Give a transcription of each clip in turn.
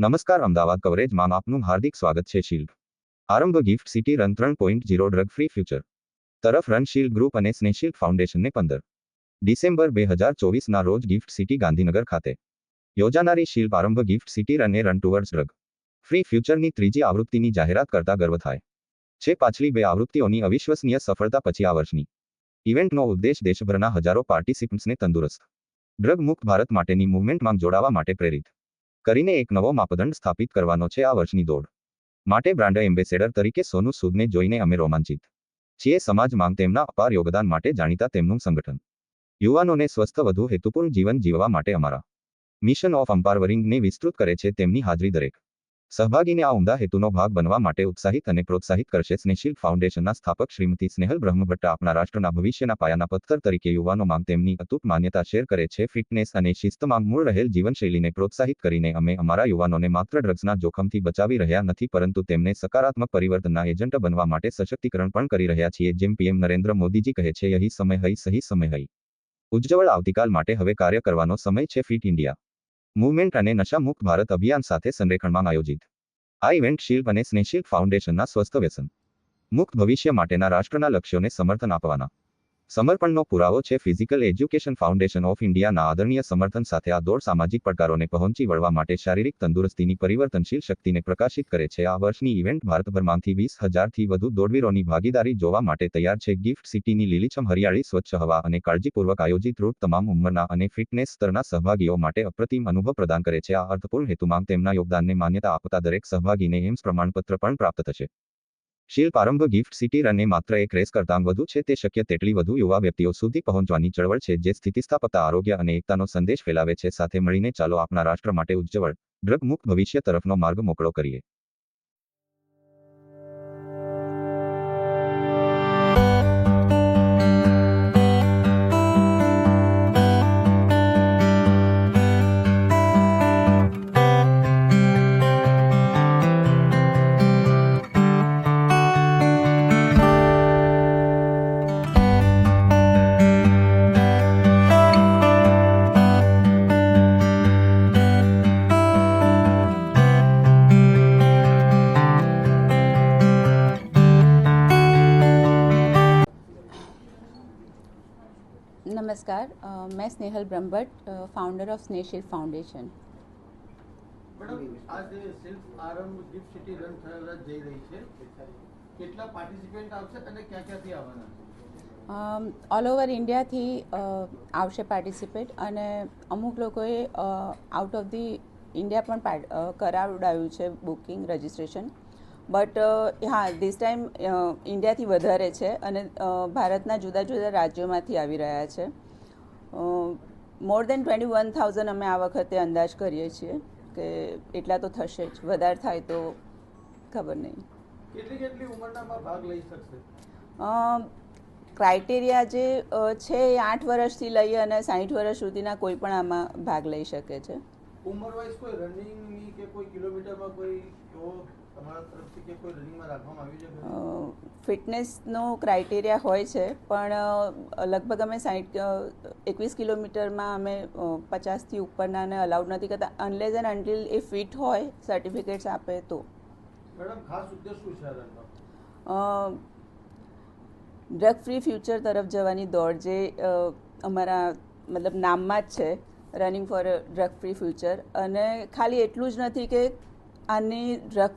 નમસ્કાર, અમદાવાદ કવરેજમાં આપનું હાર્દિક સ્વાગત છે shield. Aarambh gift city run ત્રણ point zero drug free future. તરફ રન શિલ્ડ ગ્રુપ અને સ્નેશિલ્ડ ફાઉન્ડેશનને પંદર. ડિસેમ્બર બે હજાર ચોવીસના રોજ ગિફ્ટ સિટી ગાંધીનગર ખાતે. યોજાનારી શિલ્પ Aarambh gift city run a run towards drug. Free ફ્યુચરની ત્રીજી આવૃત્તિની જાહેરાત કરતા ગર્વ થાય. છે પાછલી બે આવૃત્તિઓની અવિશ્વસનીય સફળતા પછી આ વર્ષની. ઇવેન્ટનો ઉદ્દેશ દેશભરના હજારો પાર્ટિસિપન્ટ્સને તંદુરસ્ત. ડ્રગ મુક્ત ભારત માટેની મૂવમેન્ટમાં જોડાવા માટે પ્રેરિત. કરીને એક નવો માપદંડ સ્થાપિત કરવાનો છે આ વર્ષની દોડ. માટે બ્રાન્ડ એમ્બેસેડર તરીકે સોનુ સૂદને જોઈને અમે રોમાંચિત છીએ. સમાજમાં તેમના અપાર યોગદાન માટે જાણીતા તેમનું સંગઠન. યુવાનોને સ્વસ્થ, વધુ હેતુપૂર્ણ જીવન જીવવા માટે અમારા. મિશન ઓફ અમ્પાવરિંગને વિસ્તૃત કરે છે તેમની હાજરી દરેક. સહભાગીને આ ઉમદા હેતુનો ભાગ બનવા માટે ઉત્સાહિત અને પ્રોત્સાહિત કરશે. સ્નેશિલ ફાઉન્ડેશનના સ્થાપક શ્રીમતી સ્નેહલ બ્રહ્મભટ્ટ આપણા રાષ્ટ્રના ભવિષ્યના પાયાના પથ્થર તરીકે યુવાનો માંગ તેમની અતૂટ માન્યતા શેર કરે છે. ફિટનેસ અને શિસ્તમાં મૂળ રહેલ જીવનશૈલીને પ્રોત્સાહિત કરીને અમે અમારા યુવાનોને માત્ર ડ્રગ્સના જોખમથી બચાવી રહ્યા નથી, પરંતુ તેમને સકારાત્મક પરિવર્તનના એજન્ટ બનવા માટે સશક્તિકરણ પણ કરી રહ્યા છીએ, જેમ પીએમ નરેન્દ્ર મોદીજી કહે છે, યહી સમય હઈ, સહી સમય હઈ. ઉજ્જવળ આવતીકાલ માટે હવે કાર્ય કરવાનો સમય છે ફિટ ઇન્ડિયા. મૂવમેન્ટ અને નશા મુક્ત ભારત અભિયાન સાથે સંરેખણમાં આયોજિત. આ ઇવેન્ટ શિલ્પ અને સ્નેહશિલ્પ ફાઉન્ડેશનના સ્વસ્થ વ્યસન, મુક્ત ભવિષ્ય માટેના રાષ્ટ્રના લક્ષ્યોને સમર્થન આપવાના સમર્પણનો પુરાવો છે ફિઝિકલ એજ્યુકેશન ફાઉન્ડેશન ઓફ ઇન્ડિયાના આદરણીય સમર્થન સાથે આ દોડ સામાજિક પડકારોને પહોંચી વળવા માટે શારીરિક તંદુરસ્તીની પરિવર્તનશીલ શક્તિને પ્રકાશિત કરે છે. આ વર્ષની ઇવેન્ટ ભારતભરમાંથી વીસ હજારથી વધુ દોડવીરોની ભાગીદારી જોવા માટે તૈયાર છે. ગિફ્ટ સિટીની લીલીછમ હરિયાળી, સ્વચ્છ હવા અને કાળજીપૂર્વક આયોજિત રૂટ તમામ ઉંમરના અને ફિટનેસ સ્તરના સહભાગીઓ માટે અપ્રતિમ અનુભવ પ્રદાન કરે છે. આ અર્થપૂર્ણ હેતુમાં તેમના યોગદાનને માન્યતા આપતા દરેક સહભાગીને એમ્સ પ્રમાણપત્ર પણ પ્રાપ્ત થશે. શિલ્પ આરંભ ગિફ્ટ સિટી રને માત્ર એક રેસ કરતાં વધુ છે, તે શક્ય તેટલી વધુ યુવા વ્યક્તિઓ સુધી પહોંચવાની ચળવળ છે, જે સ્થિતિસ્થાપકતા, આરોગ્ય અને એકતાનો સંદેશ ફેલાવે છે. સાથે મળીને ચાલો આપણા રાષ્ટ્ર માટે ઉજ્જવળ ડ્રગ મુક્ત ભવિષ્ય તરફનો માર્ગ મોકળો કરીએ. नमस्कार अ, मैं Snehal Brahmbhatt founder of Snehshil foundation madam આજે self Aarambh gift city run થવા જઈ રહી છે કેટલા પાર્ટિસિપેન્ટ આવશે અને ક્યાં ક્યાંથી આવવાના છે ઓલ ઓવર ઇન્ડિયાથી અ, આવશે પાર્ટિસિપેટ અને અમુક લોકોએ આઉટ ઓફ ધી ઇન્ડિયા પણ પાર્ટ- અ, કરાવડાવ્યું છે બુકિંગ રજિસ્ટ્રેશન બટ હા ધીસ ટાઈમ ઇન્ડિયાથી વધારે છે અને અ, ભારતના જુદા જુદા રાજ્યોમાંથી આવી રહ્યા છે more than twenty one thousand અમે આ વખતે અંદાજ કરીએ છીએ કે એટલા તો થશે જ. વધારે થાય તો ખબર નહીં. કેટલી કેટલી ઉંમરનામાં ભાગ લઈ શકશે? ક્રાઇટેરિયા જે છે એ આઠ વર્ષથી લઈ અને સાઠ વર્ષ સુધીના કોઈ પણ આમાં ભાગ લઈ શકે છે. ઉંમર વાઇઝ કોઈ રનિંગની કે કોઈ કિલોમીટરમાં કોઈ ફિટનેસનો ક્રાઇટેરિયા હોય છે પણ લગભગ અમે સાઠ એકવીસ કિલોમીટરમાં અમે પચાસથી ઉપરનાને અલાઉડ નથી કરતા. Unless and until a fit હોય સર્ટિફિકેટ્સ આપે તો. ડ્રગ ફ્રી ફ્યુચર તરફ જવાની દોડ જે અમારા મતલબ નામમાં જ છે running for drug free future અને ખાલી એટલું જ નથી કે આની ડ્રગ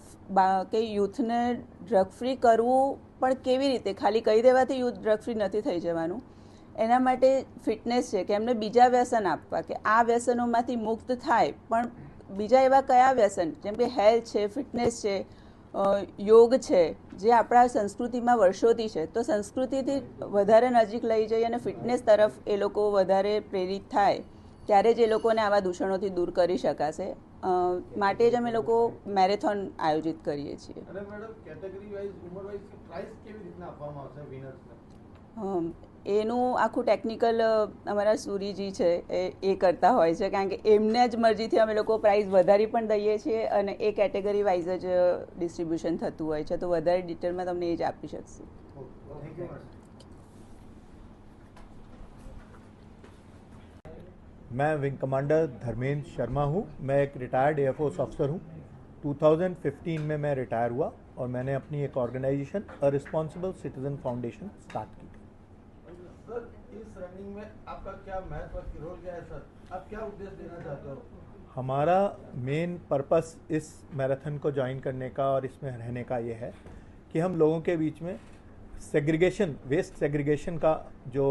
કે યુથને ડ્રગ ફ્રી કરવું પણ કેવી રીતે? ખાલી કહી દેવાથી યુથ ડ્રગ ફ્રી નથી થઈ જવાનું. એના માટે ફિટનેસ છે કે એમને બીજા વ્યસન આપવા, કે આ વ્યસનોમાંથી મુક્ત થાય. પણ બીજા એવા કયા વ્યસન? જેમ કે હેલ્થ છે ફિટનેસ છે યોગ છે, જે આપણા સંસ્કૃતિમાં વર્ષોથી છે. તો સંસ્કૃતિથી વધારે નજીક લઈ જઈ અને ફિટનેસ તરફ એ લોકો વધારે પ્રેરિત થાય, ત્યારે જ એ લોકોને આવા દૂષણોથી દૂર કરી શકાશે. માટે જ અમે લોકો મેરેથોન આયોજિત કરીએ છીએ. એનું આખું ટેકનિકલ અમારા સુરીજી છે એ એ કરતા હોય છે કારણ કે એમને જ મરજીથી અમે લોકો પ્રાઇસ વધારી પણ દઈએ છીએ અને એ કેટેગરી વાઇઝ જ ડિસ્ટ્રીબ્યુશન થતું હોય છે. તો વધારે ડિટેલમાં તમને એ જ આપી શકશું. मैं विंग कमांडर धर्मेंद्र शर्मा हूँ। मैं एक रिटायर्ड एयरफोर्स ऑफिसर हूँ। 2015 में मैं रिटायर हुआ और मैंने अपनी एक organisation a responsible citizen foundation start की। सर इस रनिंग में आपका क्या महत्व रोल क्या है सर? आप क्या उद्देश्य देना चाहते हो? हमारा मेन पर्पस इस मैराथन को ज्वाइन करने का और इसमें रहने का ये है कि हम लोगों के बीच में सेग्रीगेशन वेस्ट सेग्रीगेशन का जो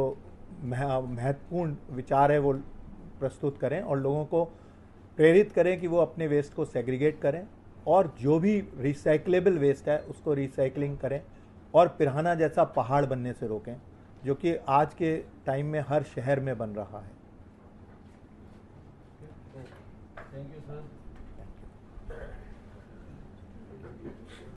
महत्वपूर्ण विचार है वो प्रस्तुत करें और लोगों को प्रेरित करें कि वो अपने वेस्ट को सेग्रीगेट करें और जो भी रिसाइकलेबल वेस्ट है, उसको रिसाइकलिंग करें और पिराना जैसा पहाड़ बनने से रोकें, जो कि आज के टाइम में हर शहर में बन रहा है। Thank you sir